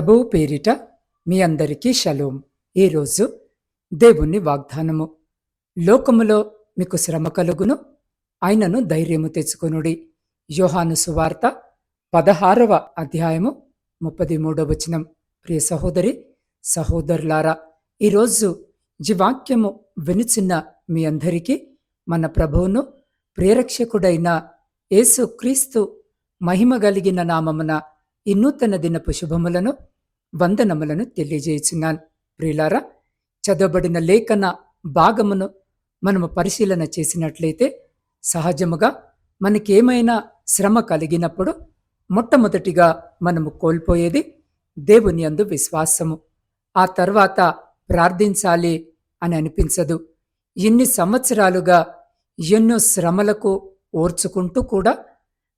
ప్రభువు పేరిట మీ అందరికీ షలోం. ఈరోజు దేవుని వాగ్దానము. లోకములో మీకు శ్రమ కలుగును ఆయనను ధైర్యము తెచ్చుకొనుడి. యోహాను సువార్త పదహారవ అధ్యాయము ముప్పది మూడవ వచనం. ప్రియ సహోదరి సహోదరులారా ఈరోజు జీవాక్యము వినుచున్న మీ అందరికీ మన ప్రభువును ప్రేరక్షకుడైన యేసు క్రీస్తు మహిమ కలిగిన నామమున ఈ నూతన దినపు శుభములను వందనములను తెలియజేయుచున్నాను. ప్రియులారా చదవబడిన లేఖన భాగమును మనము పరిశీలన చేసినట్లయితే సహజముగా మనకేమైనా శ్రమ కలిగినప్పుడు మొట్టమొదటిగా మనము కోల్పోయేది దేవుని అందు విశ్వాసము. ఆ తర్వాత ప్రార్థించాలి అని అనిపించదు. ఇన్ని సంవత్సరాలుగా ఎన్నో శ్రమలకు ఓర్చుకుంటూ కూడా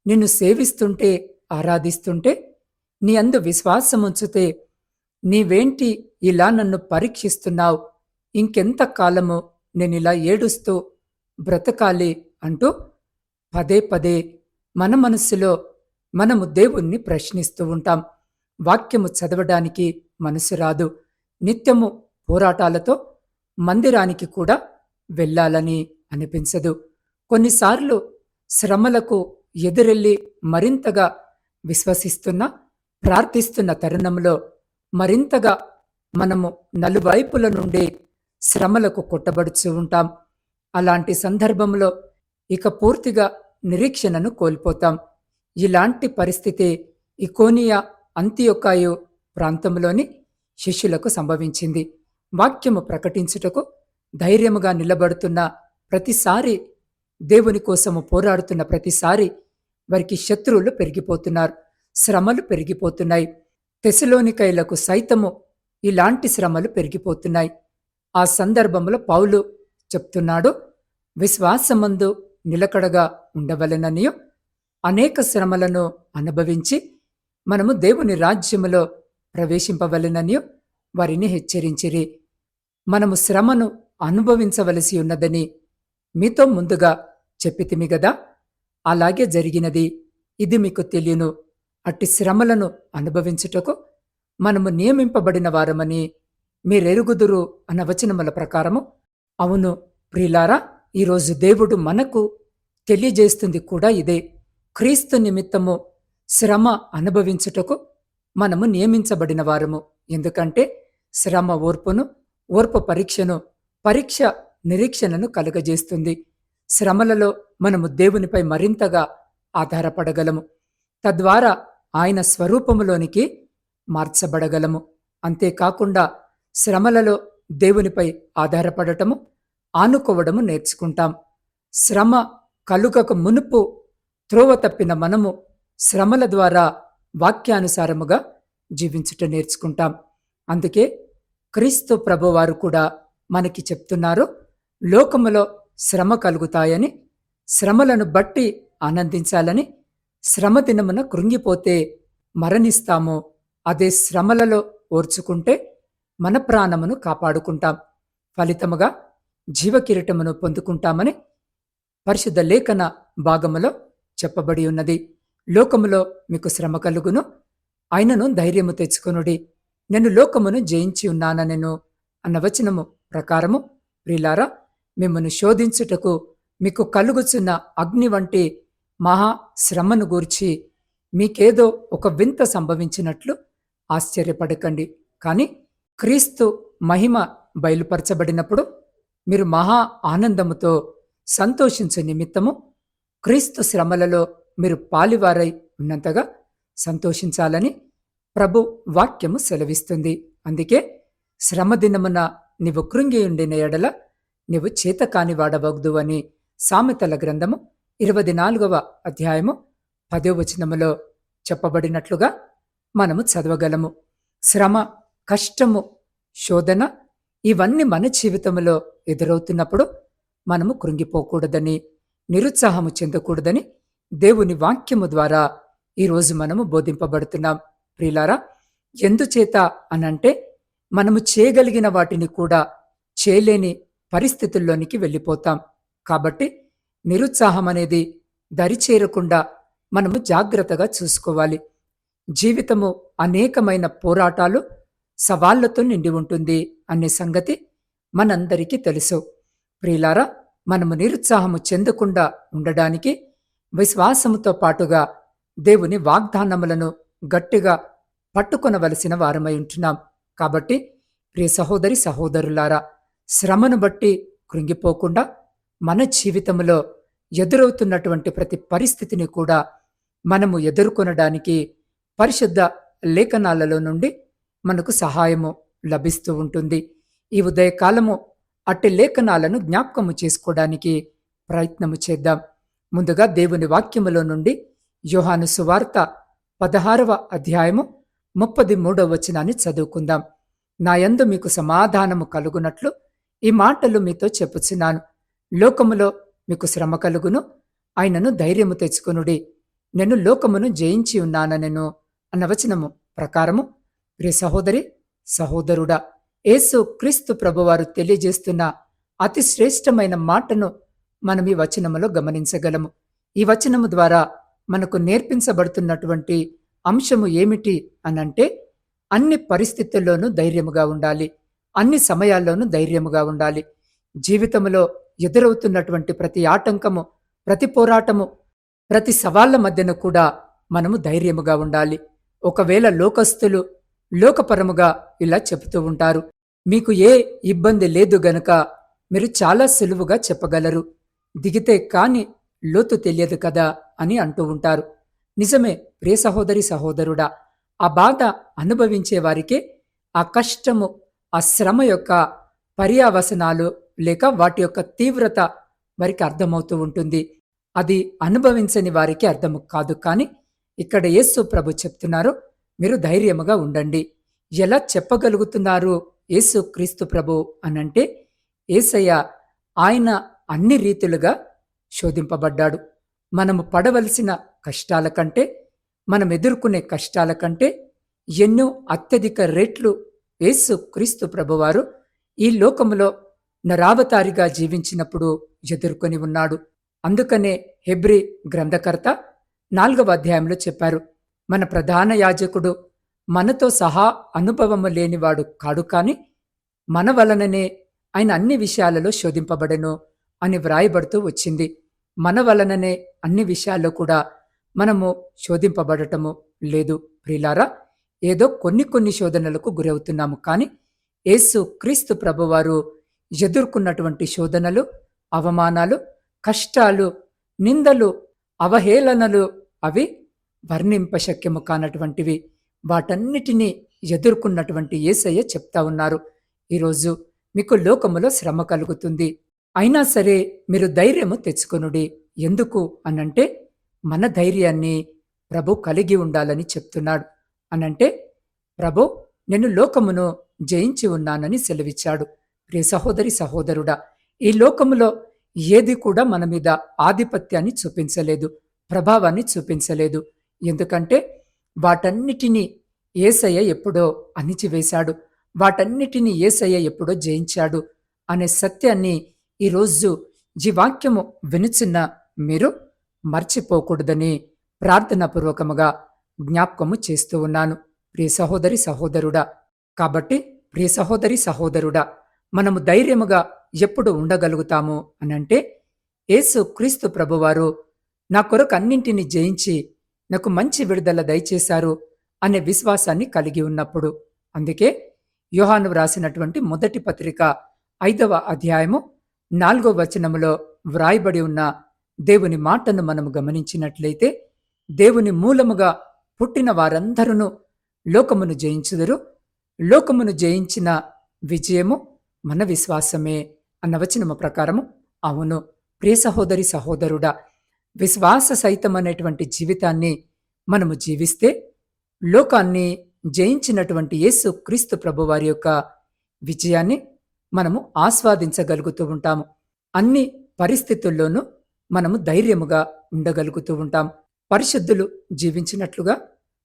నిన్ను సేవిస్తుంటే ఆరాధిస్తుంటే నీ అందు విశ్వాసముంచితే నీవేంటి ఇలా నన్ను పరీక్షిస్తున్నావు? ఇంకెంత కాలము నేనిలా ఏడుస్తూ బ్రతకాలి అంటూ పదే పదే మన మనస్సులో మనము దేవుణ్ణి ప్రశ్నిస్తూ ఉంటాం. వాక్యము చదవడానికి మనసు రాదు. నిత్యము పోరాటాలతో మందిరానికి కూడా వెళ్ళాలని అనిపించదు. కొన్నిసార్లు శ్రమలకు ఎదురెళ్ళి మరింతగా విశ్వసిస్తున్నా ప్రార్థిస్తున్న తరుణంలో మరింతగా మనము నలువైపుల నుండి శ్రమలకు కొట్టబడుచు ఉంటాం. అలాంటి సందర్భంలో ఇక పూర్తిగా నిరీక్షణను కోల్పోతాం. ఇలాంటి పరిస్థితి ఇకోనియా అంత్యొక్కాయు ప్రాంతంలోని శిష్యులకు సంభవించింది. వాక్యము ప్రకటించుటకు ధైర్యముగా నిలబడుతున్న ప్రతిసారి దేవుని కోసము పోరాడుతున్న ప్రతిసారి వారికి శత్రువులు పెరిగిపోతున్నారు. శ్రమలు పెరిగిపోతున్నాయి. తెసలోనికైలకు సైతము ఇలాంటి శ్రమలు పెరిగిపోతున్నాయి. ఆ సందర్భంలో పౌలు చెప్తున్నాడు విశ్వాసమందు నిలకడగా ఉండవలెననియో అనేక శ్రమలను అనుభవించి మనము దేవుని రాజ్యములో ప్రవేశింపవలెననియో వారిని హెచ్చరించిరి. మనము శ్రమను అనుభవించవలసి ఉన్నదని మీతో ముందుగా చెప్పితిమి గదా? అలాగే జరిగినది. ఇది మీకు తెలియను. అట్టి శ్రమలను అనుభవించుటకు మనము నియమింపబడిన వారమని మీరెరుగుదురు అన్న వచనముల ప్రకారము. అవును ప్రియులారా ఈరోజు దేవుడు మనకు తెలియజేస్తుంది కూడా ఇదే. క్రీస్తు నిమిత్తము శ్రమ అనుభవించుటకు మనము నియమించబడిన వారము. ఎందుకంటే శ్రమ ఓర్పును ఓర్పు పరీక్షను పరీక్ష నిరీక్షణను కలుగజేస్తుంది. శ్రమలలో మనము దేవునిపై మరింతగా ఆధారపడగలము. తద్వారా ఆయన స్వరూపములోనికి మార్చబడగలము. అంతేకాకుండా శ్రమలలో దేవునిపై ఆధారపడటము ఆనుకోవడము నేర్చుకుంటాం. శ్రమ కలుగక మునుపు త్రోవ తప్పిన మనము శ్రమల ద్వారా వాక్యానుసారముగా జీవించుట నేర్చుకుంటాం. అందుకే క్రీస్తు ప్రభువారు కూడా మనకి చెప్తున్నారు లోకములో శ్రమ కలుగుతాయని శ్రమలను బట్టి ఆనందించాలని శ్రమ దినమున కృంగిపోతే మరణిస్తామో అదే శ్రమలలో ఓర్చుకుంటే మన ప్రాణమును కాపాడుకుంటాం. ఫలితముగా జీవకిరీటమును పొందుకుంటామని పరిశుద్ధ లేఖన భాగములో చెప్పబడి ఉన్నది. లోకములో మీకు శ్రమ కలుగును ఆయనను ధైర్యము తెచ్చుకొనుడి. నేను లోకమును జయించి ఉన్నాననెను అన్న వచనము ప్రకారము ప్రిలారా మిమ్మను శోధించుటకు మీకు కలుగుచున్న అగ్ని వంటి మహా శ్రమను గూర్చి మీకేదో ఒక వింత సంభవించినట్లు ఆశ్చర్యపడకండి. కానీ క్రీస్తు మహిమ బయలుపరచబడినప్పుడు మీరు మహా ఆనందముతో సంతోషించే నిమిత్తము క్రీస్తు శ్రమలలో మీరు పాలివారై ఉన్నంతగా సంతోషించాలని ప్రభు వాక్యము సెలవిస్తుంది. అందుకే శ్రమ దినమున నీవు కృంగి ఉండిన ఎడల నీవు చేతకాని వాడవద్దు అని సామెతల గ్రంథము ఇరవై నాలుగవ అధ్యాయము పదో వచనములో చెప్పబడినట్లుగా మనము చదవగలము. శ్రమ కష్టము శోధన ఇవన్నీ మన జీవితంలో ఎదురవుతున్నప్పుడు మనము కృంగిపోకూడదని నిరుత్సాహము చెందకూడదని దేవుని వాక్యము ద్వారా ఈరోజు మనము బోధింపబడుతున్నాం. ప్రియులారా ఎందుచేత అనంటే మనము చేయగలిగిన వాటిని కూడా చేయలేని పరిస్థితుల్లోనికి వెళ్ళిపోతాం. కాబట్టి నిరుత్సాహం అనేది దరిచేరకుండా మనము జాగ్రత్తగా చూసుకోవాలి. జీవితము అనేకమైన పోరాటాలు సవాళ్ళతో నిండి ఉంటుంది అనే సంగతి మనందరికీ తెలుసు. ప్రియులారా మనము నిరుత్సాహము చెందకుండా ఉండడానికి విశ్వాసముతో పాటుగా దేవుని వాగ్దానములను గట్టిగా పట్టుకొనవలసిన వారమై ఉంటున్నాం. కాబట్టి ప్రియ సహోదరి సహోదరులారా శ్రమను బట్టి కృంగిపోకుండా మన జీవితంలో ఎదురవుతున్నటువంటి ప్రతి పరిస్థితిని కూడా మనము ఎదుర్కొనడానికి పరిశుద్ధ లేఖనాలలో నుండి మనకు సహాయము లభిస్తూ ఉంటుంది. ఈ ఉదయకాలము అట్టి లేఖనాలను జ్ఞాపకము చేసుకోవడానికి ప్రయత్నము చేద్దాం. ముందుగా దేవుని వాక్యములో నుండి యోహాను సువార్త పదహారవ అధ్యాయము ముప్పది మూడవ వచనాన్ని చదువుకుందాం. నా యందు మీకు సమాధానము కలుగునట్లు ఈ మాటలు మీతో చెప్పుచున్నాను. లోకములో మీకు శ్రమ కలుగును. ఆయనను ధైర్యము తెచ్చుకొనుడి. నేను లోకమును జయించి ఉన్నాననెను అన్న వచనము ప్రకారము. ప్రియ సహోదరి సహోదరుడా యేసు క్రీస్తు ప్రభువారు తెలియజేస్తున్న అతి శ్రేష్టమైన మాటను మనం ఈ వచనములో గమనించగలము. ఈ వచనము ద్వారా మనకు నేర్పించబడుతున్నటువంటి అంశము ఏమిటి అనంటే అన్ని పరిస్థితుల్లోనూ ధైర్యముగా ఉండాలి. అన్ని సమయాల్లోనూ ధైర్యముగా ఉండాలి. జీవితంలో ఎదురవుతున్నటువంటి ప్రతి ఆటంకము ప్రతి పోరాటము ప్రతి సవాళ్ళ మధ్యన కూడా మనము ధైర్యముగా ఉండాలి. ఒకవేళ లోకస్తులు లోకపరముగా ఇలా చెబుతూ ఉంటారు మీకు ఏ ఇబ్బంది లేదు గనుక మీరు చాలా సులువుగా చెప్పగలరు. దిగితే కాని లోతు తెలియదు కదా అని అంటూ ఉంటారు. నిజమే ప్రియ సహోదరి సహోదరుడా ఆ బాధ అనుభవించే వారికే ఆ కష్టము ఆ శ్రమ యొక్క పర్యావసనాలు లేక వాటి యొక్క తీవ్రత వారికి అర్థమవుతూ ఉంటుంది. అది అనుభవించని వారికి అర్థము కాదు. కానీ ఇక్కడ యేసు ప్రభు చెప్తున్నారు మీరు ధైర్యముగా ఉండండి. ఎలా చెప్పగలుగుతున్నారు యేసు క్రీస్తు ప్రభు అనంటే ఏసయ్య ఆయన అన్ని రీతులుగా శోధింపబడ్డాడు. మనము పడవలసిన కష్టాల కంటే మనం ఎదుర్కొనే కష్టాల కంటే ఎన్నో అత్యధిక రేట్లు యేసు క్రీస్తు ప్రభువారు ఈ లోకములో నరావతారిగా జీవించినప్పుడు ఎదుర్కొని ఉన్నాడు. అందుకనే హెబ్రి గ్రంథకర్త నాలుగవ అధ్యాయంలో చెప్పారు మన ప్రధాన యాజకుడు మనతో సహా అనుభవము లేనివాడు కాడు కాని మన వలననే ఆయన అన్ని విషయాలలో శోధింపబడెను అని వ్రాయబడుతూ వచ్చింది. మన వలననే అన్ని విషయాల్లో కూడా మనము శోధింపబడటము లేదు. ప్రిలారా ఏదో కొన్ని కొన్ని శోధనలకు గురవుతున్నాము కానీ యేసు క్రీస్తు ప్రభువారు ఎదుర్కొన్నటువంటి శోధనలు అవమానాలు కష్టాలు నిందలు అవహేళనలు అవి వర్ణింపశక్యము కానటువంటివి. వాటన్నిటినీ ఎదుర్కొన్నటువంటి ఏసయ్య చెప్తా ఉన్నారు. ఈరోజు మీకు లోకములో శ్రమ కలుగుతుంది. అయినా సరే మీరు ధైర్యము తెచ్చుకొనుడి. ఎందుకు అనంటే మన ధైర్యాన్ని ప్రభు కలిగి ఉండాలని చెప్తున్నాడు. అనంటే ప్రభు నేను లోకమును జయించి ఉన్నానని సెలవిచ్చాడు. ప్రియ సహోదరి సహోదరుడా ఈ లోకములో ఏది కూడా మన మీద ఆధిపత్యాన్ని చూపించలేదు ప్రభావాన్ని చూపించలేదు. ఎందుకంటే వాటన్నిటినీ ఏసయ్య ఎప్పుడో అణిచివేశాడు వాటన్నిటినీ ఏసయ్య ఎప్పుడో జయించాడు అనే సత్యాన్ని ఈరోజు జీవాక్యము వినుచున్న మీరు మర్చిపోకూడదని ప్రార్థనాపూర్వకముగా జ్ఞాపకము చేస్తూ ఉన్నాను. ప్రియ సహోదరి సహోదరుడా కాబట్టి ప్రియ సహోదరి సహోదరుడా మనము ధైర్యముగా ఎప్పుడు ఉండగలుగుతాము అనంటే యేసు క్రీస్తు ప్రభువారు నా కొరకు అన్నింటినీ జయించి నాకు మంచి విడుదల దయచేశారు అనే విశ్వాసాన్ని కలిగి ఉన్నప్పుడు. అందుకే యోహాను వ్రాసినటువంటి మొదటి పత్రిక ఐదవ అధ్యాయము నాలుగో వచనములో వ్రాయబడి ఉన్న దేవుని మాటను మనము గమనించినట్లయితే దేవుని మూలముగా పుట్టిన వారందరూ లోకమును జయించుదురు. లోకమును జయించిన విజయము మన విశ్వాసమే అన్న వచనము ప్రకారము అవును ప్రియ సహోదరి సహోదరుడా విశ్వాస సైతం అనేటువంటి జీవితాన్ని మనము జీవిస్తే లోకాన్ని జయించినటువంటి యేసు క్రీస్తు ప్రభువారి యొక్క విజయాన్ని మనము ఆస్వాదించగలుగుతూ ఉంటాము. అన్ని పరిస్థితుల్లోనూ మనము ధైర్యముగా ఉండగలుగుతూ ఉంటాం. పరిశుద్ధులు జీవించినట్లుగా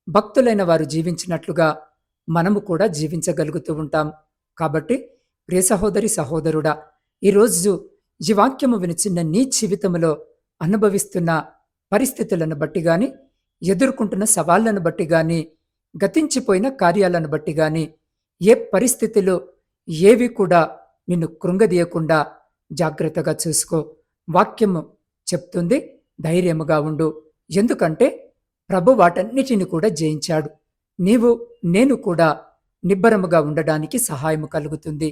భక్తులైన వారు జీవించినట్లుగా మనము కూడా జీవించగలుగుతూ ఉంటాం. కాబట్టి ప్రియ సహోదరి సహోదరుడా ఈరోజు ఈ వాక్యము వినిచిన్న నీ జీవితంలో అనుభవిస్తున్న పరిస్థితులను బట్టి గాని ఎదుర్కొంటున్న సవాళ్ళను బట్టి గాని గతించిపోయిన కార్యాలను బట్టి గాని ఏ పరిస్థితిలో ఏవి కూడా నిన్ను కృంగదీయకుండా జాగ్రత్తగా చూసుకో. వాక్యము చెప్తుంది ధైర్యముగా ఉండు. ఎందుకంటే ప్రభు వాటన్నిటిని కూడా జయించాడు. నీవు నేను కూడా నిబ్బరముగా ఉండడానికి సహాయము కలుగుతుంది.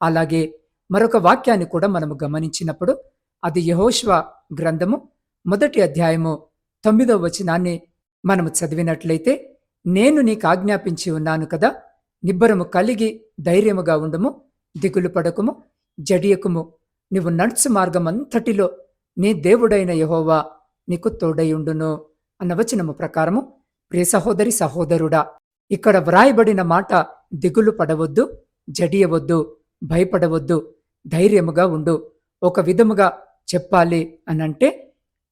అలాగే మరొక వాక్యాన్ని కూడా మనము గమనించినప్పుడు అది యహోష్వ గ్రంథము మొదటి అధ్యాయము తొమ్మిదవ వచనాన్ని మనము చదివినట్లయితే నేను నీకు ఆజ్ఞాపించి ఉన్నాను కదా నిబ్బరము కలిగి ధైర్యముగా ఉండము దిగులు పడకుము జడియకుము నీవు నడుచు మార్గమంతటిలో నీ దేవుడైన యహోవా నీకు తోడయుండును అన్న వచనము ప్రకారము ప్రియ సహోదరి సహోదరుడా ఇక్కడ వ్రాయబడిన మాట దిగులు పడవద్దు జడియవద్దు భయపడవద్దు ధైర్యముగా ఉండు. ఒక విధముగా చెప్పాలి అనంటే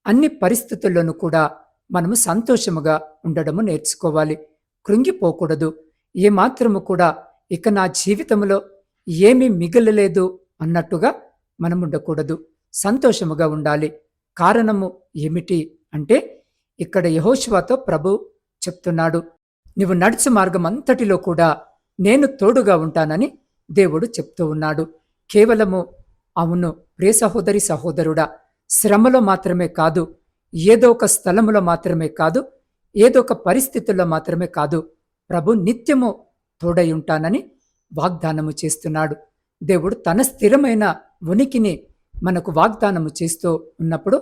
అన్ని పరిస్థితుల్లోనూ కూడా మనము సంతోషముగా ఉండడము నేర్చుకోవాలి. కృంగిపోకూడదు. ఏమాత్రము కూడా ఇక నా జీవితంలో ఏమీ మిగలలేదు అన్నట్టుగా మనం ఉండకూడదు. సంతోషముగా ఉండాలి. కారణము ఏమిటి అంటే ఇక్కడ యహోశివాతో ప్రభు చెప్తున్నాడు. నువ్వు నడుచు మార్గం అంతటిలో కూడా నేను తోడుగా ఉంటానని దేవుడు చెప్తూ ఉన్నాడు. కేవలము అవును ప్రియ సహోదరి సహోదరుడా శ్రమలో మాత్రమే కాదు ఏదో ఒక స్థలములో మాత్రమే కాదు ఏదో ఒక పరిస్థితుల్లో మాత్రమే కాదు ప్రభు నిత్యము తోడై ఉంటానని వాగ్దానము చేస్తున్నాడు. దేవుడు తన స్థిరమైన ఉనికిని మనకు వాగ్దానము చేస్తూ ఉన్నప్పుడు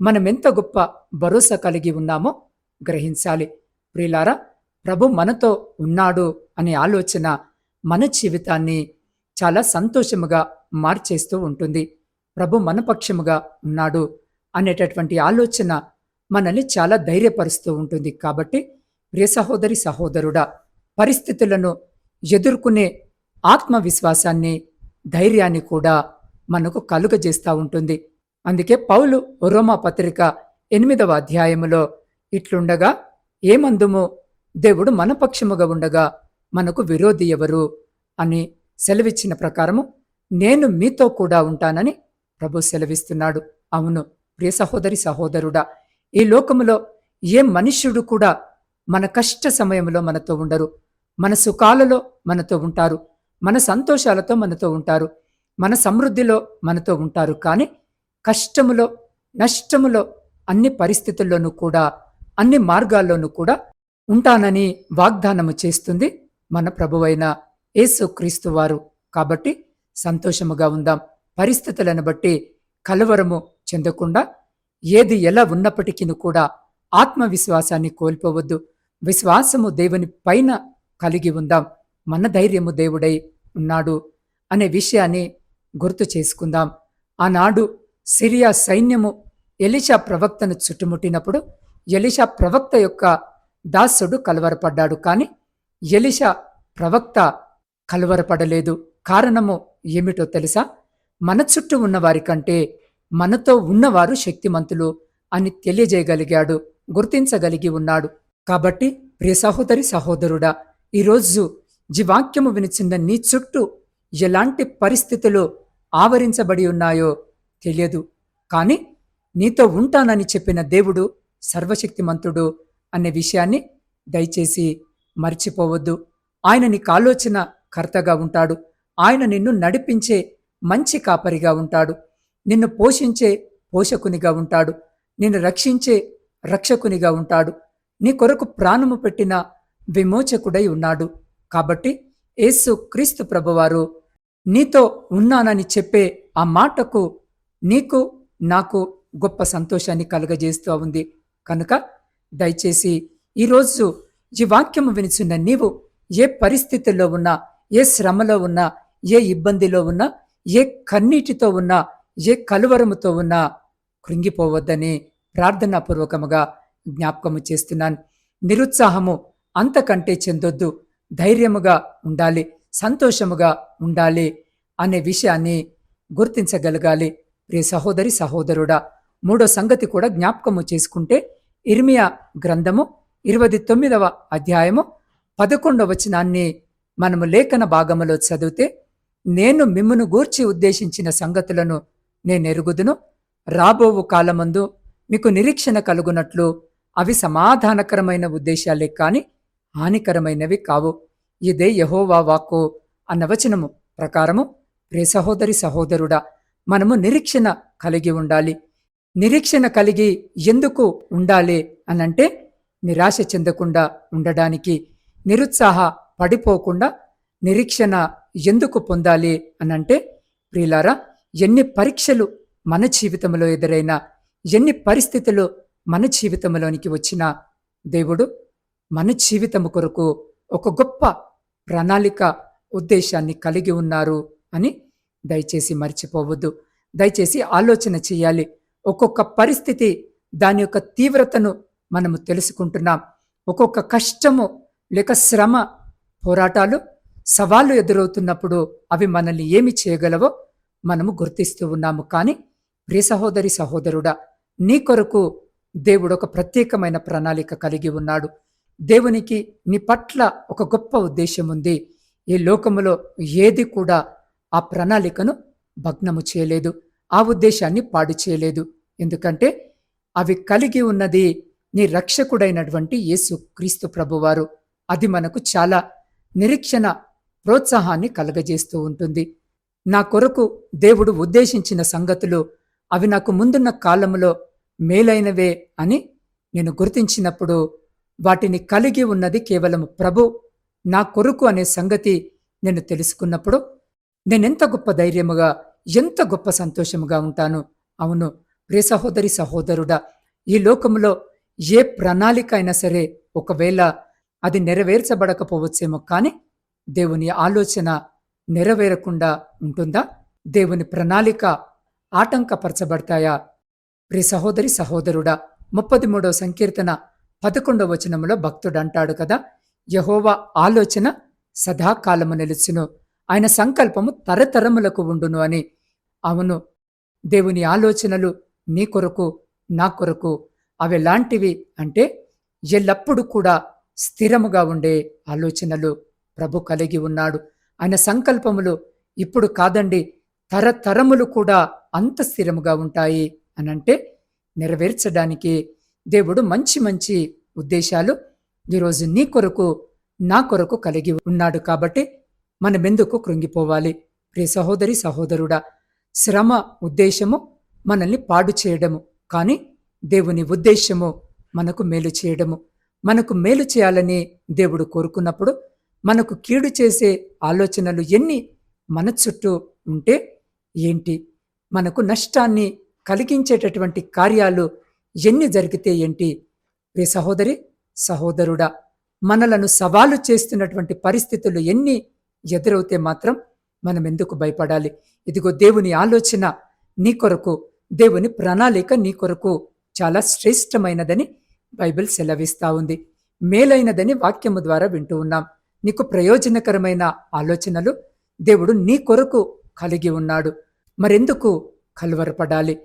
మనం ఎంత గొప్ప భరోసా కలిగి ఉన్నామో గ్రహించాలి. ప్రియులారా ప్రభు మనతో ఉన్నాడు అనే ఆలోచన మన జీవితాన్ని చాలా సంతోషముగా మార్చేస్తూ ఉంటుంది. ప్రభు మనపక్షముగా ఉన్నాడు అనేటటువంటి ఆలోచన మనల్ని చాలా ధైర్యపరుస్తూ ఉంటుంది. కాబట్టి ప్రియ సహోదరి సహోదరుడా పరిస్థితులను ఎదుర్కొనే ఆత్మవిశ్వాసాన్ని ధైర్యాన్ని కూడా మనకు కలుగజేస్తూ ఉంటుంది. అందుకే పౌలు రోమా పత్రిక ఎనిమిదవ అధ్యాయములో ఇట్లుండగా ఏమందుమో? దేవుడు మనపక్షముగా ఉండగా మనకు విరోధి ఎవరు? అని సెలవిచ్చిన ప్రకారము నేను మీతో కూడా ఉంటానని ప్రభు సెలవిస్తున్నాడు. అవును ప్రియ సహోదరి సహోదరుడా ఈ లోకములో ఏ మనుష్యుడు కూడా మన కష్ట సమయంలో మనతో ఉండరు. మన సుఖాలలో మనతో ఉంటారు. మన సంతోషాలతో మనతో ఉంటారు. మన సమృద్ధిలో మనతో ఉంటారు. కానీ కష్టములో నష్టములో అన్ని పరిస్థితుల్లోనూ కూడా అన్ని మార్గాల్లోనూ కూడా ఉంటానని వాగ్దానము చేస్తుంది. మన ప్రభువైన యేసుక్రీస్తు వారు. కాబట్టి సంతోషముగా ఉందాం. పరిస్థితులను బట్టి కలవరము చెందకుండా ఏది ఎలా ఉన్నప్పటికీ కూడా ఆత్మవిశ్వాసాన్ని కోల్పోవద్దు. విశ్వాసము దేవుని పైన కలిగి ఉందాం. మన ధైర్యము దేవుడై ఉన్నాడు అనే విషయాన్ని గుర్తు చేసుకుందాం. ఆనాడు సిరియా సైన్యము ఎలిషా ప్రవక్తను చుట్టుముట్టినప్పుడు ఎలిషా ప్రవక్త యొక్క దాసుడు కలవరపడ్డాడు. కాని ఎలిష ప్రవక్త కలవరపడలేదు. కారణము ఏమిటో తెలుసా? మన చుట్టూ ఉన్నవారి కంటే మనతో ఉన్నవారు శక్తిమంతులు అని తెలియజేయగలిగాడు గుర్తించగలిగి ఉన్నాడు. కాబట్టి ప్రియ సహోదరి సహోదరుడా ఈరోజు జీవాక్యము వినిచిన నీ చుట్టూ ఎలాంటి పరిస్థితులు ఆవరించబడి ఉన్నాయో తెలియదు. కానీ నీతో ఉంటానని చెప్పిన దేవుడు సర్వశక్తిమంతుడు అనే విషయాన్ని దయచేసి మర్చిపోవద్దు. ఆయన నీకు ఆలోచన కర్తగా ఉంటాడు. ఆయన నిన్ను నడిపించే మంచి కాపరిగా ఉంటాడు. నిన్ను పోషించే పోషకునిగా ఉంటాడు. నిన్ను రక్షించే రక్షకునిగా ఉంటాడు. నీ కొరకు ప్రాణము పెట్టిన విమోచకుడై ఉన్నాడు. కాబట్టి యేసు క్రీస్తు ప్రభువారు నీతో ఉన్నానని చెప్పే ఆ మాటకు నీకు నాకు గొప్ప సంతోషాన్ని కలుగజేస్తూ ఉంది. కనుక దయచేసి ఈరోజు ఈ వాక్యము వినిచున్న నీవు ఏ పరిస్థితుల్లో ఉన్నా ఏ శ్రమలో ఉన్నా ఏ ఇబ్బందిలో ఉన్నా ఏ కన్నీటితో ఉన్నా ఏ కలువరముతో ఉన్నా కృంగిపోవద్దని ప్రార్థనాపూర్వకముగా జ్ఞాపకము చేస్తున్నాను. నిరుత్సాహము అంతకంటే చెందొద్దు. ధైర్యముగా ఉండాలి. సంతోషముగా ఉండాలి అనే విషయాన్ని గుర్తించగలగాలి. ప్రియ సహోదరి సహోదరుడా మూడో సంగతి కూడా జ్ఞాపకము చేసుకుంటే ఇర్మియా గ్రంథము ఇరవై తొమ్మిదవ అధ్యాయము పదకొండవ వచనాన్ని మనము లేఖన భాగములో చదివితే నేను మిమ్మును గూర్చి ఉద్దేశించిన సంగతులను నేనెరుగుదును రాబోవు కాలమందు మీకు నిరీక్షణ కలుగునట్లు అవి సమాధానకరమైన ఉద్దేశాలే కాని హానికరమైనవి కావు. ఇదే యహోవా వాక్కు అన్న వచనము ప్రకారము. ప్రే సహోదరి సహోదరుడా మనము నిరీక్షణ కలిగి ఉండాలి. నిరీక్షణ కలిగి ఎందుకు ఉండాలి అనంటే నిరాశ చెందకుండా ఉండడానికి నిరుత్సాహ పడిపోకుండా నిరీక్షణ ఎందుకు పొందాలి అనంటే ప్రియులారా ఎన్ని పరీక్షలు మన జీవితంలో ఎదురైనా ఎన్ని పరిస్థితులు మన జీవితంలోనికి వచ్చినా దేవుడు మన జీవితము కొరకు ఒక గొప్ప ప్రణాళిక ఉద్దేశాన్ని కలిగి ఉన్నారు అని దయచేసి మర్చిపోవద్దు. దయచేసి ఆలోచన చేయాలి. ఒక్కొక్క పరిస్థితి దాని యొక్క తీవ్రతను మనము తెలుసుకుంటున్నాం. ఒక్కొక్క కష్టము లేక శ్రమ పోరాటాలు సవాళ్ళు ఎదురవుతున్నప్పుడు అవి మనల్ని ఏమి చేయగలవో మనము గుర్తిస్తూ ఉన్నాము. కానీ ప్రియ సహోదరి సహోదరుడా నీ కొరకు దేవుడు ఒక ప్రత్యేకమైన ప్రణాళిక కలిగి ఉన్నాడు. దేవునికి నీ పట్ల ఒక గొప్ప ఉద్దేశం ఉంది. ఈ లోకములో ఏది కూడా ఆ ప్రణాళికను భగ్నము చేయలేదు. ఆ ఉద్దేశాన్ని పాడు చేయలేదు. ఎందుకంటే అవి కలిగి ఉన్నది నీ రక్షకుడైనటువంటి యేసు క్రీస్తు ప్రభువారు. అది మనకు చాలా నిరీక్షణ ప్రోత్సాహాన్ని కలగజేస్తూ ఉంటుంది. నా కొరకు దేవుడు ఉద్దేశించిన సంగతులు అవి నాకు ముందున్న కాలంలో మేలైనవే అని నేను గుర్తించినప్పుడు వాటిని కలిగి ఉన్నది కేవలం ప్రభు నా కొరకు అనే సంగతి నేను తెలుసుకున్నప్పుడు నేనెంత గొప్ప ధైర్యముగా ఎంత గొప్ప సంతోషముగా ఉంటాను. అవును ప్రియ సహోదరి సహోదరుడా ఈ లోకంలో ఏ ప్రణాళిక అయినా సరే ఒకవేళ అది నెరవేర్చబడకపోవచ్చేమో కానీ దేవుని ఆలోచన నెరవేరకుండా ఉంటుందా? దేవుని ప్రణాళిక ఆటంకపరచబడతాయా? ప్రి సహోదరి సహోదరుడా ముప్పది మూడవ సంకీర్తన పదకొండవ వచనంలో భక్తుడు అంటాడు కదా యహోవా ఆలోచన సదాకాలము నిలుచును. ఆయన సంకల్పము తరతరములకు ఉండును అని. అవును దేవుని ఆలోచనలు నీ కొరకు నా కొరకు అవి ఎలాంటివి అంటే ఎల్లప్పుడూ కూడా స్థిరముగా ఉండే ఆలోచనలు ప్రభు కలిగి ఉన్నాడు. ఆయన సంకల్పములు ఇప్పుడు కాదండి తరతరములు కూడా అంత స్థిరముగా ఉంటాయి అనంటే నెరవేర్చడానికి దేవుడు మంచి మంచి ఉద్దేశాలు ఈరోజు నీ కొరకు నా కొరకు కలిగి ఉన్నాడు కాబట్టి మనమెందుకు కృంగిపోవాలి? ప్రియ సహోదరి సహోదరుడా శ్రమ ఉద్దేశము మనల్ని పాడు చేయడము. కానీ దేవుని ఉద్దేశము మనకు మేలు చేయడము. మనకు మేలు చేయాలని దేవుడు కోరుకున్నప్పుడు మనకు కీడు చేసే ఆలోచనలు ఎన్ని మన చుట్టూ ఉంటే ఏంటి? మనకు నష్టాన్ని కలిగించేటటువంటి కార్యాలు ఎన్ని జరిగితే ఏంటి? రే సహోదరి సహోదరుడా మనలను సవాలు చేస్తున్నటువంటి పరిస్థితులు ఎన్ని ఎదురవుతే మాత్రం మనం ఎందుకు భయపడాలి? ఇదిగో దేవుని ఆలోచన నీ కొరకు దేవుని ప్రణాళిక నీ కొరకు చాలా శ్రేష్టమైనదని బైబిల్ సెలవిస్తా ఉంది. మేలైనదని వాక్యము ద్వారా వింటూ ఉన్నాం. నీకు ప్రయోజనకరమైన ఆలోచనలు దేవుడు నీ కొరకు కలిగి ఉన్నాడు. మరెందుకు కలవరపడాలి?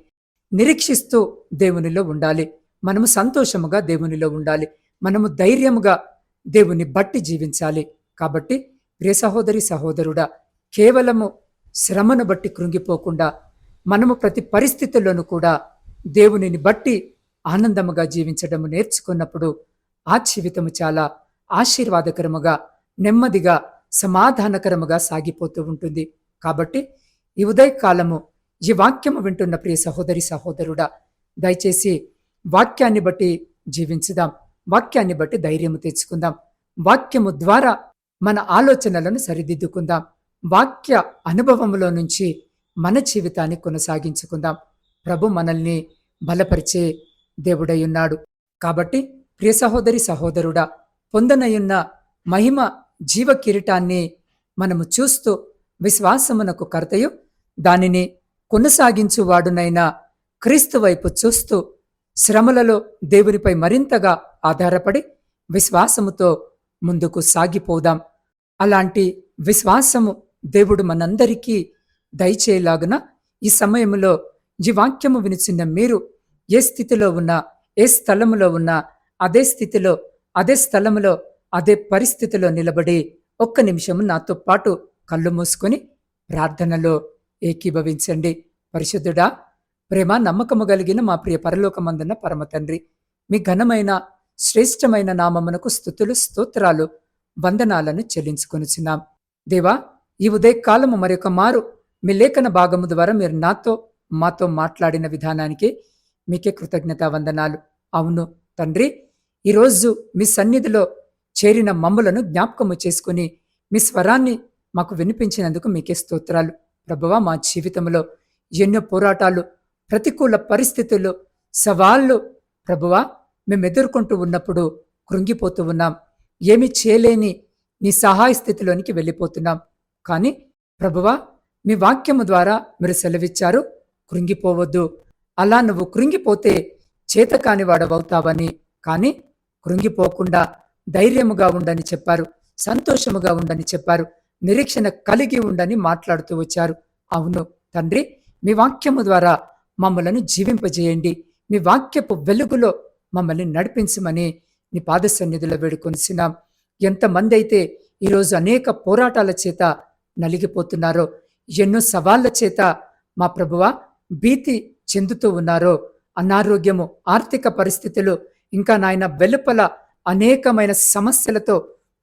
నిరీక్షిస్తూ దేవునిలో ఉండాలి. మనము సంతోషముగా దేవునిలో ఉండాలి. మనము ధైర్యముగా దేవుని బట్టి జీవించాలి. కాబట్టి ప్రియ సహోదరి సహోదరుడా కేవలము శ్రమను బట్టి కృంగిపోకుండా మనము ప్రతి పరిస్థితుల్లోనూ కూడా దేవునిని బట్టి ఆనందముగా జీవించడము నేర్చుకున్నప్పుడు ఆ జీవితము చాలా ఆశీర్వాదకరముగా నెమ్మదిగా సమాధానకరముగా సాగిపోతూ ఉంటుంది. కాబట్టి ఈ ఉదయకాలము ఈ వాక్యము వింటున్న ప్రియ సహోదరి సహోదరుడా దయచేసి వాక్యాన్ని బట్టి జీవించుదాం. వాక్యాన్ని బట్టి ధైర్యము తెచ్చుకుందాం. వాక్యము ద్వారా మన ఆలోచనలను సరిదిద్దుకుందాం. వాక్య అనుభవములో నుంచి మన జీవితాన్ని కొనసాగించుకుందాం. ప్రభు మనల్ని బలపరిచే దేవుడయ్యున్నాడు. కాబట్టి ప్రియ సహోదరి సహోదరుడా పొందనయున్న మహిమ జీవ కిరీటాన్ని మనము చూస్తూ విశ్వాసమునకు కర్తయు దానిని కొనసాగించువాడునైన క్రీస్తు వైపు చూస్తూ శ్రమలలో దేవునిపై మరింతగా ఆధారపడి విశ్వాసముతో ముందుకు సాగిపోదాం. అలాంటి విశ్వాసము దేవుడు మనందరికీ దయచేయలాగున ఈ సమయంలో ఈ వాక్యము వినిచిన్న మీరు ఏ స్థితిలో ఉన్నా ఏ స్థలములో ఉన్నా అదే స్థితిలో అదే స్థలములో అదే పరిస్థితిలో నిలబడి ఒక్క నిమిషము నాతో పాటు కళ్ళు మూసుకొని ప్రార్థనలో ఏకీభవించండి. పరిశుద్ధుడా ప్రేమ నమ్మకము కలిగిన మా ప్రియ పరలోకమందున్న పరమ తండ్రి మీ ఘనమైన శ్రేష్టమైన నామమునకు స్థుతులు స్తోత్రాలు వందనాలను చెల్లించుకొనిచున్నాం. దేవా ఈ ఉదయకాలము మరొక మారు. మీ లేఖన భాగము ద్వారా మీరు నాతో మాతో మాట్లాడిన విధానానికి మీకే కృతజ్ఞత వందనాలు. అవును తండ్రి ఈరోజు మీ సన్నిధిలో చేరిన మమ్ములను జ్ఞాపకము చేసుకుని మీ స్వరాన్ని మాకు వినిపించినందుకు మీకే స్తోత్రాలు. ప్రభువా మా జీవితంలో ఎన్నో పోరాటాలు ప్రతికూల పరిస్థితులు సవాళ్ళు ప్రభువా మేము ఎదుర్కొంటూ ఉన్నప్పుడు కృంగిపోతూ ఉన్నాం. ఏమి చేయలేని నీ సహాయ స్థితిలోనికి వెళ్ళిపోతున్నాం. కానీ ప్రభువా మీ వాక్యము ద్వారా మీరు సెలవిచ్చారు. కృంగిపోవద్దు. అలా నువ్వు కృంగిపోతే చేతకాని వాడవవుతావని. కానీ కృంగిపోకుండా ధైర్యముగా ఉండని చెప్పారు. సంతోషముగా ఉండని చెప్పారు. నిరీక్షణ కలిగి ఉండని మాట్లాడుతూ వచ్చారు. అవును తండ్రి మీ వాక్యము ద్వారా మమ్మలను జీవింపజేయండి. మీ వాక్యపు వెలుగులో మమ్మల్ని నడిపించమని నీ పాద సన్నిధిలో వేడుకొనిసినాం ఎంతమంది అయితే ఈరోజు అనేక పోరాటాల చేత నలిగిపోతున్నారో ఎన్నో సవాళ్ళ చేత మా ప్రభువా భీతి చెందుతూ ఉన్నారో అనారోగ్యము ఆర్థిక పరిస్థితులు ఇంకా నాయన వెలుపల అనేకమైన సమస్యలతో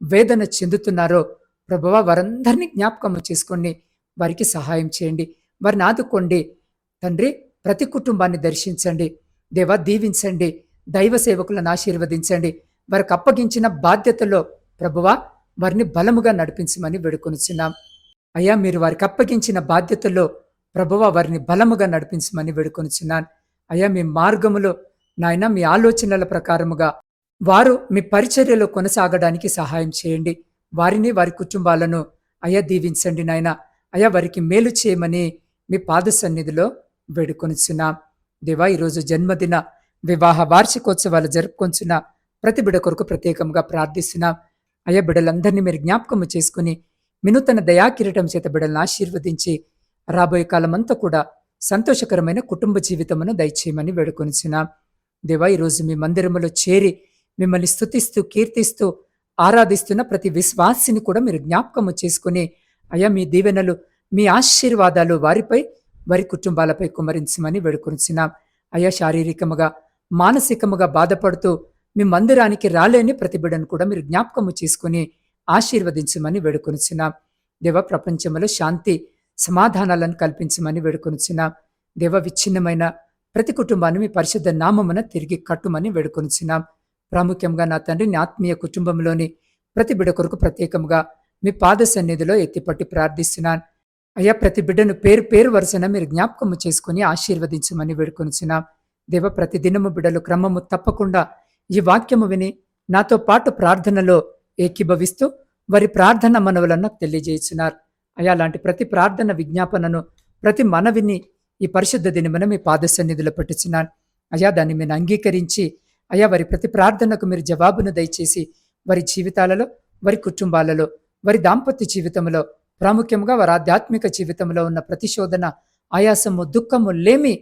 వేదన చెందుతున్నారో ప్రభువ వారందరినీ జ్ఞాపకం చేసుకొని వారికి సహాయం చేయండి. వారిని ఆదుకోండి. తండ్రి ప్రతి కుటుంబాన్ని దర్శించండి. దేవ దీవించండి. దైవ సేవకులను ఆశీర్వదించండి. వారికి అప్పగించిన బాధ్యతలో ప్రభువా వారిని బలముగా నడిపించమని వేడుకొనిచున్నాం. అయ్యా మీరు వారికి అప్పగించిన బాధ్యతల్లో ప్రభువ వారిని బలముగా నడిపించమని వేడుకొనిచున్నాను. అయ్యా మీ మార్గములో నాయన మీ ఆలోచనల ప్రకారముగా వారు మీ పరిచర్యలో కొనసాగడానికి సహాయం చేయండి. వారిని వారి కుటుంబాలను అయ్యా దీవించండి నాయన. అయ్యా వారికి మేలు చేయమని మీ పాద సన్నిధిలో వేడుకొనిచున్నాం. దేవా ఈరోజు జన్మదిన వివాహ వార్షికోత్సవాలు జరుపుకొంచున్న ప్రతి బిడ కొరకు ప్రత్యేకంగా ప్రార్థిస్తున్నాం. అయ్యా బిడలందరినీ మీరు జ్ఞాపకము చేసుకుని వినూతన దయాకిరీటం చేత బిడలను ఆశీర్వదించి రాబోయే కాలమంతా కూడా సంతోషకరమైన కుటుంబ జీవితమును దయచేయమని వేడుకొనిచున్నాం. దేవా ఈరోజు మీ మందిరములో చేరి మిమ్మల్ని స్థుతిస్తూ కీర్తిస్తూ ఆరాధిస్తున్న ప్రతి విశ్వాసిని కూడా మీరు జ్ఞాపకము చేసుకుని అయ్యా మీ దీవెనలు మీ ఆశీర్వాదాలు వారిపై వారి కుటుంబాలపై కుమరించమని వేడుకొనిచున్నాం. అయ్యా శారీరకముగా మానసికముగా బాధపడుతూ మీ మందిరానికి రాలేని ప్రతిబిడను కూడా మీరు జ్ఞాపకము చేసుకుని ఆశీర్వదించమని వేడుకొనిచున్నాం. దేవ ప్రపంచంలో శాంతి సమాధానాలను కల్పించమని వేడుకొనిచున్నాం దేవ విచ్ఛిన్నమైన ప్రతి కుటుంబాన్ని మీ పరిశుద్ధ నామమున తిరిగి కట్టుమని వేడుకొనిచున్నాం. ప్రాముఖ్యంగా నా తండ్రిని ఆత్మీయ కుటుంబంలోని ప్రతి బిడ్డ కొరకు ప్రత్యేకంగా మీ పాద సన్నిధిలో ఎత్తిపట్టి ప్రార్థిస్తున్నాను. అయ్యా ప్రతి బిడ్డను పేరు పేరు వరుసన మీరు జ్ఞాపకము చేసుకుని ఆశీర్వదించమని వేడుకొనిచున్నాం. దేవ ప్రతి దినము బిడ్డలు క్రమము తప్పకుండా ఈ వాక్యము విని నాతో పాటు ప్రార్థనలో ఏకీభవిస్తూ వారి ప్రార్థన మనవులను తెలియజేస్తున్నారు. అయ్యా లాంటి ప్రతి ప్రార్థన విజ్ఞాపనను ప్రతి మనవిని ఈ పరిశుద్ధ దినమున మీ పాద సన్నిధిలో పెట్టుచున్నాను అయ్యా దాన్ని మీరు అంగీకరించి అయా వారి ప్రతి ప్రార్థనకు మీరు జవాబును దయచేసి వారి జీవితాలలో వారి కుటుంబాలలో వారి దాంపత్య జీవితంలో ప్రాముఖ్యంగా వారి ఆధ్యాత్మిక జీవితంలో ఉన్న ప్రతిశోధన ఆయాసము దుఃఖము లేమి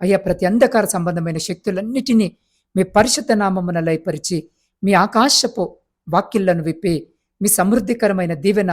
అయ్యా ప్రతి అంధకార సంబంధమైన శక్తులన్నిటినీ మీ పరిశుద్ధ నామమున లయపరిచి మీ ఆకాశపు వాక్యులను విప్పి మీ సమృద్ధికరమైన దీవెన